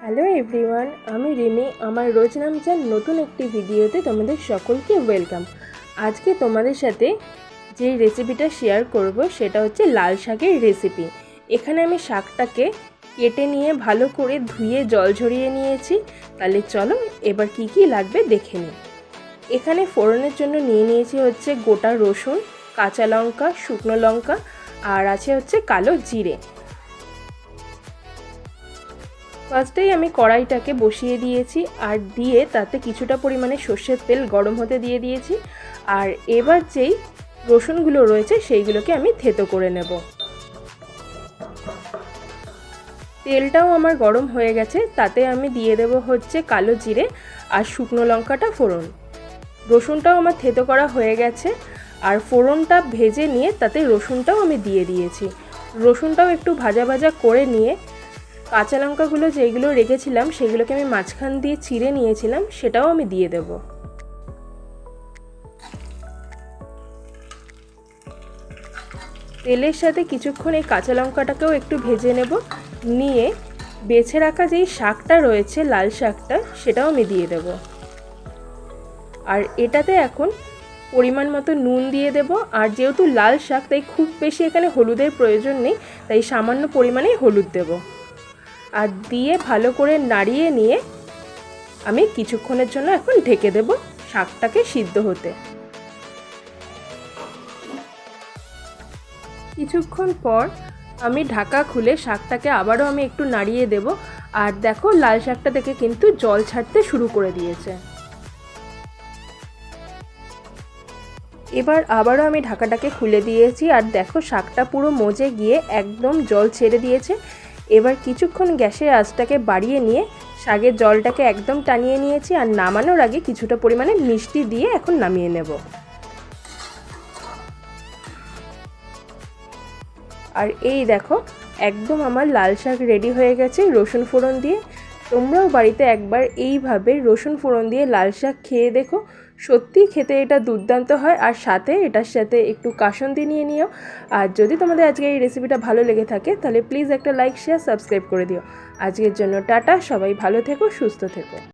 Hello everyone আমি রিমি, আমার রোজ নামচার নতুন একটি ভিডিওতে তোমাদের সকলকে ওয়েলকাম আজকে তোমাদের সাথে যে রেসিপিটা শেয়ার করব, সেটা হচ্ছে লাল শাকের রেসিপি এখানে আমি শাকটাকে কেটে নিয়ে ভালো করে ধুয়ে জল ঝরিয়ে নিয়েছি। তাহলে চলো, এবার কি কি লাগবে দেখে নিই। এখানে ফোড়নের জন্য নিয়ে নিয়েছি হচ্ছে গোটা রসুন, কাঁচা লঙ্কা, শুকনো লঙ্কা আর আছে হচ্ছে কালো জিরে। ফার্স্টেই আমি কড়াইটাকে বসিয়ে দিয়েছি আর দিয়ে তাতে কিছুটা পরিমাণে সর্ষের তেল গরম হতে দিয়ে দিয়েছি। আর এবার যেই রসুনগুলো রয়েছে সেইগুলোকে আমি থেতো করে নেব। তেলটাও আমার গরম হয়ে গেছে, তাতে আমি দিয়ে দেব হচ্ছে কালো জিরে আর শুকনো লঙ্কাটা ফোড়ন। রসুনটাও আমার থেতো করা হয়ে গেছে আর ফোড়নটা ভেজে নিয়ে তাতে রসুনটাও আমি দিয়ে দিয়েছি। রসুনটাও একটু ভাজা ভাজা করে নিয়ে কাঁচা লঙ্কাগুলো যেগুলো রেখেছিলাম সেগুলোকে আমি মাঝখান দিয়ে চিড়ে নিয়েছিলাম সেটাও আমি দিয়ে দেব। তেলের সাথে কিছুক্ষণ এই কাঁচা লঙ্কাটাকেও একটু ভেজে নেব। নিয়ে বেছে রাখা যেই শাকটা রয়েছে, লাল শাকটা, সেটাও আমি দিয়ে দেব। আর এটাতে এখন পরিমাণ মতো নুন দিয়ে দেব। আর যেহেতু লাল শাক, তাই খুব বেশি এখানে হলুদের প্রয়োজন নেই, তাই সামান্য পরিমাণেই হলুদ দেবো। আর দিয়ে ভালো করে নাড়িয়ে নিয়ে আমি কিছুক্ষণের জন্য এখন ঢেকে দেব শাকটাকে সিদ্ধ হতে। কিছুক্ষণ পর আমি ঢাকা খুলে শাকটাকে আবারও আমি একটু নাড়িয়ে দেব। আর দেখো, লাল শাকটা থেকে কিন্তু জল ছাড়তে শুরু করে দিয়েছে। এবার আবারও আমি ঢাকাটাকে খুলে দিয়েছি আর দেখো শাকটা পুরো মজে গিয়ে একদম জল ছেড়ে দিয়েছে। এবার কিছুক্ষণ গ্যাসের আঁচটাকে বাড়িয়ে নিয়ে শাকের জলটাকে একদম টানিয়ে নিয়েছি আর নামানোর আগে কিছুটা পরিমাণে মিষ্টি দিয়ে এখন নামিয়ে নেব। আর এই দেখো, একদম আমার লাল শাক রেডি হয়ে গেছে রসুন ফোড়ন দিয়ে। তোমরাও বাড়িতে একবার এইভাবে রসুন ফোড়ন দিয়ে লাল শাক খেয়ে দেখো সত্যি খেতে এটা দুর্দান্ত হয়, আর সাথে এটার সাথে একটু কাসন্দি নিয়ে নিও। আর যদি তোমাদের আজকে এই রেসিপিটা ভালো লেগে থাকে, তাহলে প্লিজ একটা লাইক শেয়ার সাবস্ক্রাইব করে দিও। আজকের জন্য টাটা, সবাই ভালো থেকো, সুস্থ থেকো।